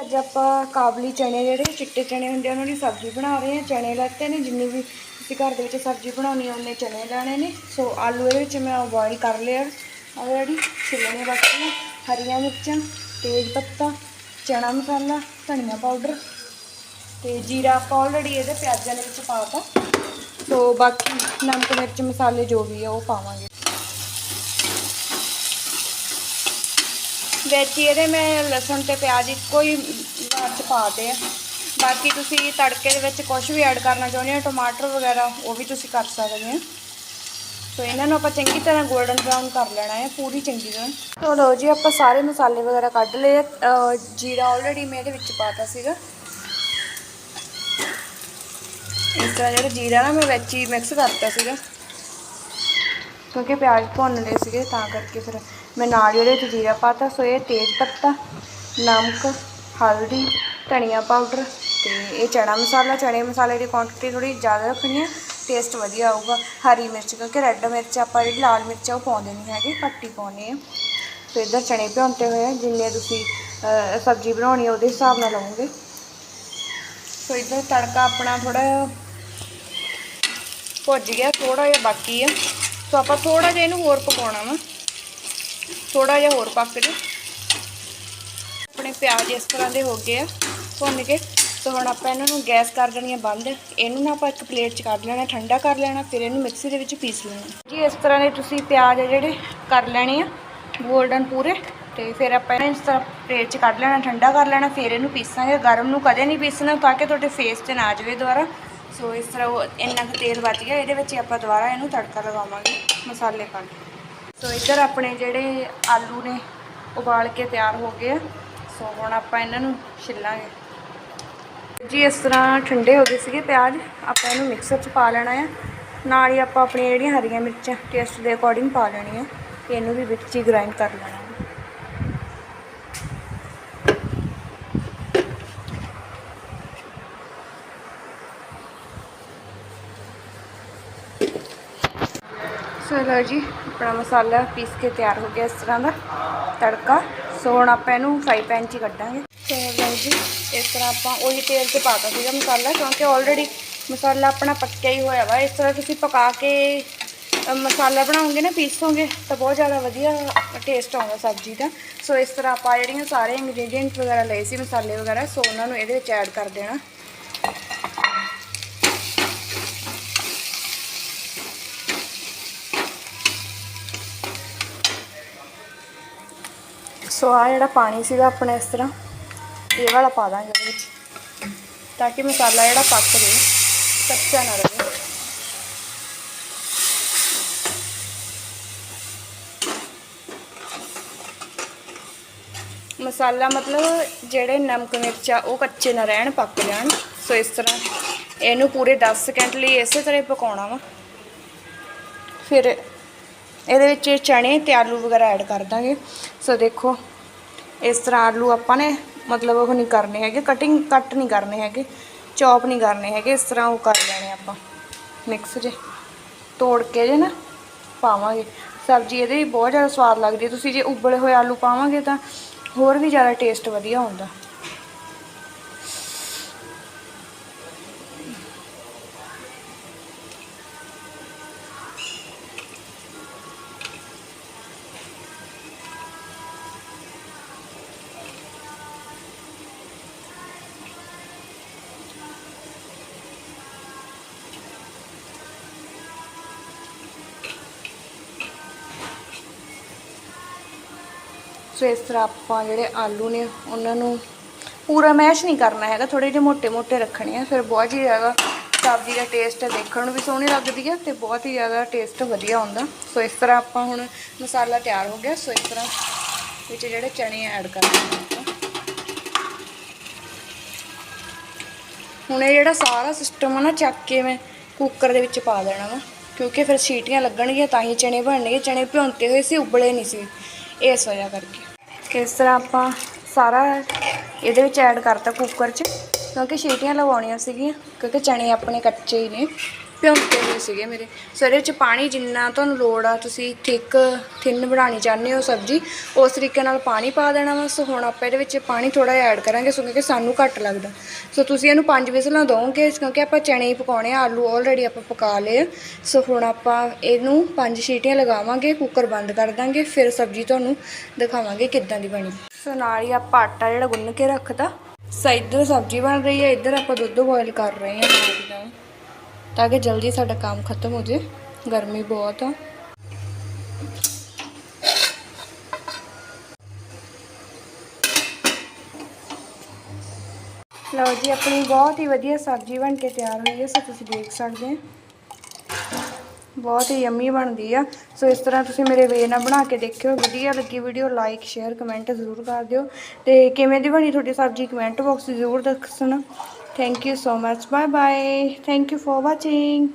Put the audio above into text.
ਅੱਜ ਆਪਾਂ ਕਾਬਲੀ ਚਣੇ ਜਿਹੜੇ ਚਿੱਟੇ ਚਣੇ ਹੁੰਦੇ ਆ, ਉਹਨਾਂ ਦੀ ਸਬਜ਼ੀ ਬਣਾ ਰਹੇ ਹਾਂ ਚਣੇ ਲੈਤੇ ਨੇ, ਜਿੰਨੀ ਵੀ ਤੁਸੀਂ ਘਰ ਦੇ ਵਿੱਚ ਸਬਜ਼ੀ ਬਣਾਉਣੀ ਆ, ਉਹਨੇ ਚਨੇ ਲੈਣੇ ਨੇ। ਸੋ ਆਲੂ ਇਹਦੇ ਵਿੱਚ ਮੈਂ ਬੋਇਲ ਕਰ ਲਿਆ। ਆਲਰੇਡੀ ਛਿੱਲਣੇ ਬਾਕੀ ਹਰੀਆਂ ਮਿਰਚਾਂ, ਤੇਜ਼ ਪੱਤਾ ਚਣਾ ਮਸਾਲਾ, ਧਨੀਆ ਪਾਊਡਰ ਤੇ ਜੀਰਾ ਆਪਾਂ ਆਲਰੇਡੀ ਇਹਦੇ ਪਿਆਜ਼ਾਂ ਦੇ ਵਿੱਚ ਪਾਤਾ ਸੋ ਬਾਕੀ ਨਮਕ ਮਿਰਚ ਮਸਾਲੇ ਜੋ ਵੀ ਆ, ਉਹ ਪਾਵਾਂਗੇ। ਵਿੱਚ ਹੀ ਇਹਦੇ ਮੈਂ ਲਸਣ ਤੇ ਪਿਆਜ਼ ਇੱਕੋ ਹੀ ਵਾਰ ਚ ਪਾਦੇ ਆ। ਬਾਕੀ ਤੁਸੀਂ ਤੜਕੇ ਦੇ ਵਿੱਚ ਕੁਝ ਵੀ ਐਡ ਕਰਨਾ ਚਾਹੁੰਦੇ ਹੋ, ਟਮਾਟਰ ਵਗੈਰਾ, ਉਹ ਵੀ ਤੁਸੀਂ ਕਰ ਸਕਦੇ ਆ ਸੋ ਇਹਨਾਂ ਨੂੰ ਆਪਾਂ ਚੰਗੀ ਤਰ੍ਹਾਂ 골ਡਨ ਬਰਾਊਨ ਕਰ ਲੈਣਾ ਹੈ, ਪੂਰੀ ਚੰਗੀ ਤਰ੍ਹਾਂ। ਸੋ ਲਓ ਜੀ, ਆਪਾਂ ਸਾਰੇ ਮਸਾਲੇ ਵਗੈਰਾ ਕੱਢ ਲਏ ਆ। ਜੀਰਾ ਆਲਰੇਡੀ ਮੈਂ ਇਹਦੇ ਵਿੱਚ ਪਾਤਾ ਸੀਗਾ। ਇਸ ਤਰ੍ਹਾਂ ਜਿਹੜਾ ਜੀਰਾ ਨਾ ਮੈਂ ਵਿੱਚ ਹੀ ਮਿਕਸ ਕਰਤਾ ਸੀਗਾ। ਕਿਉਂਕਿ ਪਿਆਜ਼ ਭੁੰਨ ਲਏ ਸੀਗੇ, ਤਾਂ ਕਰਕੇ ਫਿਰ ਮੈਂ ਨਾਲ ਹੀ ਉਹਦੇ ਵਿੱਚ ਜੀਰਾ ਪਾਤਾ ਸੋ ਇਹ ਤੇਜ਼ ਪੱਤਾ, ਨਮਕ, ਹਲਦੀ, ਧਨੀਆ ਪਾਊਡਰ ਤੇ ਇਹ ਚਣਾ ਮਸਾਲਾ। ਚਣੇ ਮਸਾਲੇ ਦੀ ਕੁਆਂਟੀਟੀ ਥੋੜੀ ਜ਼ਿਆਦਾ ਰੱਖਣੀ ਹੈ ਟੇਸਟ ਵਧੀਆ ਆਊਗਾ। ਹਰੀ ਮਿਰਚ, ਕਿਉਂਕਿ ਰੈੱਡ ਮਿਰਚ ਆਪਾਂ ਜਿਹੜੀ ਲਾਲ ਮਿਰਚ ਆ, ਉਹ ਪਾਉਂਦੇ ਨਹੀਂ ਹੈਗੇ ਪੱਟੀ ਪਾਉਣੀ ਆ। ਸੋ ਇੱਧਰ ਚਣੇ ਭਿਉਂਤੇ ਹੋਏ ਆ, ਜਿੰਨੇ ਤੁਸੀਂ ਸਬਜ਼ੀ ਬਣਾਉਣੀ ਉਹਦੇ ਹਿਸਾਬ ਨਾਲ ਲਵੋਗੇ। ਸੋ ਇੱਧਰ ਤੜਕਾ ਆਪਣਾ ਥੋੜਾ ਭੁੱਜ ਗਿਆ ਥੋੜਾ ਜਿਹਾ ਬਾਕੀ ਆ। ਸੋ ਆਪਾਂ ਥੋੜਾ ਜਿਹਾ ਇਹਨੂੰ ਹੋਰ ਪਕਾਉਣਾ ਵਾ। ਥੋੜਾ ਜਿਹਾ ਹੋਰ ਪੱਕ ਜੇ ਆਪਣੇ ਪਿਆਜ਼ ਇਸ ਤਰ੍ਹਾਂ ਦੇ ਹੋ ਗਏ ਆ। ਭੁੰਨ ਕੇ। ਸੋ ਹੁਣ ਆਪਾਂ ਇਹਨਾਂ ਨੂੰ ਗੈਸ ਕਰ ਦੇਣੀ ਆ ਬੰਦ। ਇਹਨੂੰ ਨਾ ਆਪਾਂ ਇੱਕ ਪਲੇਟ 'ਚ ਕੱਢ ਲੈਣਾ, ਠੰਡਾ ਕਰ ਲੈਣਾ, ਫਿਰ ਇਹਨੂੰ ਮਿਕਸੀ ਦੇ ਵਿੱਚ ਪੀਸ ਲੈਣਾ। ਜੀ, ਇਸ ਤਰ੍ਹਾਂ ਦੇ ਤੁਸੀਂ ਪਿਆਜ਼ ਆ ਜਿਹੜੇ ਕਰ ਲੈਣੇ ਆ, ਗੋਲਡਨ ਪੂਰੇ। ਤੇ ਫਿਰ ਆਪਾਂ ਇਹਨਾਂ ਇਸ ਤਰ੍ਹਾਂ ਪਲੇਟ 'ਚ ਕੱਢ ਲੈਣਾ, ਠੰਡਾ ਕਰ ਲੈਣਾ, ਫਿਰ ਇਹਨੂੰ ਪੀਸਾਂਗੇ। ਗਰਮ ਨੂੰ ਕਦੇ ਨਹੀਂ ਪੀਸਣਾ, ਤਾਂ ਕਿ ਤੁਹਾਡੇ ਫੇਸ ਤੇ ਨਾ ਆ ਜਾਵੇ ਦੁਬਾਰਾ। ਸੋ ਇਸ ਤਰ੍ਹਾਂ ਉਹ ਇੰਨਾ ਕੁ ਤੇਲ ਬਚ ਗਿਆ, ਇਹਦੇ ਵਿੱਚ ਹੀ ਆਪਾਂ ਦੁਬਾਰਾ ਇਹਨੂੰ ਤੜਕਾ ਲਗਾਵਾਂਗੇ, ਮਸਾਲੇ ਪਾ ਕੇ। ਸੋ ਇੱਧਰ ਆਪਣੇ ਜਿਹੜੇ ਆਲੂ ਨੇ, ਉਬਾਲ ਕੇ ਤਿਆਰ ਹੋ ਗਏ ਆ। ਸੋ ਹੁਣ ਆਪਾਂ ਇਹਨਾਂ ਨੂੰ ਛਿੱਲਾਂਗੇ। ਜੀ, ਇਸ ਤਰ੍ਹਾਂ ਠੰਡੇ ਹੋ ਗਏ ਸੀਗੇ ਪਿਆਜ਼। ਆਪਾਂ ਇਹਨੂੰ ਮਿਕਸਰ 'ਚ ਪਾ ਲੈਣਾ ਆ। ਨਾਲ ਹੀ ਆਪਾਂ ਆਪਣੀਆਂ ਜਿਹੜੀਆਂ ਹਰੀਆਂ ਮਿਰਚਾਂ ਟੇਸਟ ਦੇ ਅਕੋਰਡਿੰਗ ਪਾ ਲੈਣੀਆਂ। ਤੇ ਇਹਨੂੰ ਵੀ ਵਿੱਚ ਹੀ ਗ੍ਰਾਈਂਡ ਕਰ ਲੈਣਾ। ਸੋ ਲਓ ਜੀ, ਆਪਣਾ ਮਸਾਲਾ ਪੀਸ ਕੇ ਤਿਆਰ ਹੋ ਗਿਆ ਇਸ ਤਰ੍ਹਾਂ ਦਾ ਤੜਕਾ। ਸੋ ਹੁਣ ਆਪਾਂ ਇਹਨੂੰ ਫਰਾਈ ਪੈਨ 'ਚ ਹੀ ਕੱਢਾਂਗੇ। ਸੋ ਲਓ ਜੀ, ਇਸ ਤਰ੍ਹਾਂ ਆਪਾਂ ਉਹੀ ਤੇਲ 'ਚ ਪਾਤਾ ਸੀਗਾ ਮਸਾਲਾ, ਕਿਉਂਕਿ ਆਲਰੇਡੀ ਮਸਾਲਾ ਆਪਣਾ ਪੱਕਿਆ ਹੀ ਹੋਇਆ ਵਾ। ਇਸ ਤਰ੍ਹਾਂ ਤੁਸੀਂ ਪਕਾ ਕੇ ਮਸਾਲਾ ਬਣਾਓਗੇ ਨਾ ਪੀਸੋਗੇ ਤਾਂ ਬਹੁਤ ਜ਼ਿਆਦਾ ਵਧੀਆ ਟੇਸਟ ਆਉਂਦਾ ਸਬਜ਼ੀ ਦਾ। ਸੋ ਇਸ ਤਰ੍ਹਾਂ ਆਪਾਂ ਜਿਹੜੀਆਂ ਸਾਰੇ ਇੰਗਰੀਡੀਅੰਟ ਵਗੈਰਾ ਲਏ ਸੀ, ਮਸਾਲੇ ਵਗੈਰਾ, ਸੋ ਉਹਨਾਂ ਨੂੰ ਇਹਦੇ ਵਿੱਚ ਐਡ ਕਰ ਦੇਣਾ। ਸੋ ਆ ਜਿਹੜਾ ਪਾਣੀ ਸੀਗਾ ਆਪਣਾ ਇਸ ਤਰ੍ਹਾਂ, ਇਹ ਵਾਲਾ ਪਾ ਦਾਂਗੇ ਉਹਦੇ ਵਿੱਚ ਤਾਂ ਕਿ ਮਸਾਲਾ ਜਿਹੜਾ ਪੱਕ ਜਾਵੇ, ਕੱਚਾ ਨਾ ਰਹੇ। ਮਸਾਲਾ ਮਤਲਬ ਜਿਹੜੇ ਨਮਕ ਮਿਰਚ ਆ, ਉਹ ਕੱਚੇ ਨਾ ਰਹਿਣ, ਪੱਕ ਜਾਣ। ਸੋ ਇਸ ਤਰ੍ਹਾਂ ਇਹਨੂੰ ਪੂਰੇ 10 ਸਕਿੰਟ ਲਈ ਇਸੇ ਤਰ੍ਹਾਂ ਹੀ ਪਕਾਉਣਾ ਵਾ। ਫਿਰ ਇਹਦੇ ਵਿੱਚ ਚਣੇ ਤੇ ਆਲੂ ਵਗੈਰਾ ਐਡ ਕਰ ਦਾਂਗੇ। ਸੋ ਦੇਖੋ, ਇਸ ਤਰ੍ਹਾਂ ਆਲੂ ਆਪਾਂ ਨੇ ਮਤਲਬ ਉਹ ਨਹੀਂ ਕਰਨੇ ਹੈਗੇ ਕਟਿੰਗ ਕੱਟ ਨਹੀਂ ਕਰਨੇ ਹੈਗੇ ਚੌਪ ਨਹੀਂ ਕਰਨੇ ਹੈਗੇ, ਇਸ ਤਰ੍ਹਾਂ ਉਹ ਕਰ ਲੈਣੇ ਆਪਾਂ। ਮਿਕਸ ਜੇ। ਤੋੜ ਕੇ ਜੇ ਨਾ, ਪਾਵਾਂਗੇ। ਸਬਜ਼ੀ ਇਹਦੇ ਵੀ ਬਹੁਤ ਜ਼ਿਆਦਾ ਸਵਾਦ ਲੱਗਦੀ ਤੁਸੀਂ ਜੇ ਉਬਲੇ ਹੋਏ ਆਲੂ ਪਾਵਾਂਗੇ ਤਾਂ ਹੋਰ ਵੀ ਜ਼ਿਆਦਾ ਟੇਸਟ ਵਧੀਆ ਹੁੰਦਾ। ਸੋ ਇਸ ਤਰ੍ਹਾਂ ਆਪਾਂ ਜਿਹੜੇ ਆਲੂ ਨੇ, ਉਹਨਾਂ ਨੂੰ ਪੂਰਾ ਮੈਸ਼ ਨਹੀਂ ਕਰਨਾ ਹੈਗਾ ਥੋੜੇ ਜਿਹੇ ਮੋٹے-ਮੋٹے ਰੱਖਣੇ ਆ। ਫਿਰ ਬਹੁਤ ਹੀ ਜ਼ਿਆਦਾ ਸਬਜ਼ੀ ਦਾ ਟੇਸਟ ਦੇਖਣ ਨੂੰ ਵੀ ਸੋਹਣੀ ਲੱਗਦੀ ਹੈ ਤੇ ਬਹੁਤ ਹੀ ਜ਼ਿਆਦਾ ਟੇਸਟ ਵਧੀਆ ਹੁੰਦਾ। ਸੋ ਇਸ ਤਰ੍ਹਾਂ ਆਪਾਂ ਹੁਣ ਮਸਾਲਾ ਤਿਆਰ ਹੋ ਗਿਆ, ਸੋ ਇਸ ਤਰ੍ਹਾਂ ਵਿੱਚ ਜਿਹੜੇ ਚਣੇ ਐਡ ਕਰਨੇ ਆ ਹੁਣ ਇਹ ਜਿਹੜਾ ਸਾਰਾ ਸਿਸਟਮ ਆ ਨਾ, ਚੱਕ ਕੇ ਮੈਂ ਕੁੱਕਰ ਦੇ ਵਿੱਚ ਪਾ ਦੇਣਾ ਵਾ, ਕਿਉਂਕਿ ਫਿਰ ਸੀਟੀਆਂ ਲੱਗਣਗੀਆਂ, ਤਾਂ ਹੀ ਚਣੇ ਬਣਨਗੇ। ਚਣੇ ਭਿਉਂਤੇ ਹੋਏ ਸੀ, ਉਬਲੇ ਨਹੀਂ ਸੀ, ਇਸ ਵਜ੍ਹਾ ਕਰਕੇ। ਇਸ ਤਰ੍ਹਾਂ ਆਪਾਂ ਸਾਰਾ ਇਹਦੇ ਵਿੱਚ ਐਡ ਕਰਤਾ ਕੁੱਕਰ 'ਚ, ਕਿਉਂਕਿ ਸੀਟੀਆਂ ਲਵਾਉਣੀਆਂ ਸੀਗੀਆਂ, ਕਿਉਂਕਿ ਚਣੇ ਆਪਣੇ ਕੱਚੇ ਹੀ ਨੇ। ਭਿਉਂਕੇ ਹੋਏ ਸੀਗੇ ਮੇਰੇ। ਸਰ ਇਹਦੇ ਚ ਪਾਣੀ ਜਿੰਨਾ ਤੁਹਾਨੂੰ ਲੋੜ ਆ, ਤੁਸੀਂ ਥਿੱਕ, ਥਿੰਨ ਬਣਾਉਣੀ ਚਾਹੁੰਦੇ ਹੋ ਸਬਜ਼ੀ, ਉਸ ਤਰੀਕੇ ਨਾਲ ਪਾਣੀ ਪਾ ਦੇਣਾ ਵਾ। ਸੋ ਹੁਣ ਆਪਾਂ ਇਹਦੇ ਵਿੱਚ ਪਾਣੀ ਥੋੜਾ ਜਿਹਾ ਐਡ ਕਰਾਂਗੇ ਸੋ ਕਿਉਂਕਿ ਸਾਨੂੰ ਘੱਟ ਲੱਗਦਾ। ਸੋ ਤੁਸੀਂ ਇਹਨੂੰ ਪੰਜ ਵਿਸਲਾਂ ਦੋਗੇ ਕਿਉਂਕਿ ਆਪਾਂ ਚਣੇ ਹੀ ਪਕਾਉਣੇ ਆ, ਆਲੂ ਆਲਰੇਡੀ ਆਪਾਂ ਪਕਾ ਲਏ ਆ। ਸੋ ਹੁਣ ਆਪਾਂ ਇਹਨੂੰ ਪੰਜ ਸੀਟੀਆਂ ਲਗਾਵਾਂਗੇ ਕੁੱਕਰ ਬੰਦ ਕਰ ਦਾਂਗੇ, ਫਿਰ ਸਬਜ਼ੀ ਤੁਹਾਨੂੰ ਦਿਖਾਵਾਂਗੇ ਕਿੱਦਾਂ ਦੀ ਬਣੀ। ਸੋ ਨਾਲ ਹੀ ਆਪਾਂ ਆਟਾ ਜਿਹੜਾ ਗੁੰਨ ਕੇ ਰੱਖਤਾ, ਸੋ ਇੱਧਰ ਸਬਜ਼ੀ ਬਣ ਰਹੀ ਹੈ ਇੱਧਰ ਆਪਾਂ ਦੁੱਧ ਬੋਇਲ ਕਰ ਰਹੇ ਹਾਂ ਨਾਲ ਦੀ ਨਾਲ। ਤਾਂ ਕਿ ਜਲਦੀ ਸਾਡਾ ਕੰਮ ਖਤਮ ਹੋ ਜੇ ਗਰਮੀ ਬਹੁਤ ਆ। ਲਓ ਜੀ, ਆਪਣੀ ਬਹੁਤ ਹੀ ਵਧੀਆ ਸਬਜ਼ੀ ਬਣ ਕੇ ਤਿਆਰ ਹੋਈ ਹੈ। ਸੋ ਤੁਸੀਂ ਦੇਖ ਸਕਦੇ ਹੋ। ਬਹੁਤ ਹੀ ਯੰਮੀ ਬਣਦੀ ਆ। ਸੋ ਇਸ ਤਰ੍ਹਾਂ ਤੁਸੀਂ ਮੇਰੇ ਵੇ ਨਾਲ ਬਣਾ ਕੇ ਦੇਖਿਓ। ਵਧੀਆ ਲੱਗੀ ਵੀਡੀਓ ਲਾਈਕ ਸ਼ੇਅਰ ਕਮੈਂਟ ਜ਼ਰੂਰ ਕਰ ਦਿਓ। ਤੇ ਕਿਵੇਂ ਦੀ ਬਣੀ ਤੁਹਾਡੀ ਸਬਜ਼ੀ ਕਮੈਂਟ ਬਾਕਸ ਜ਼ਰੂਰ ਦੱਸਣਾ। thank you so much. Bye bye thank you for watching.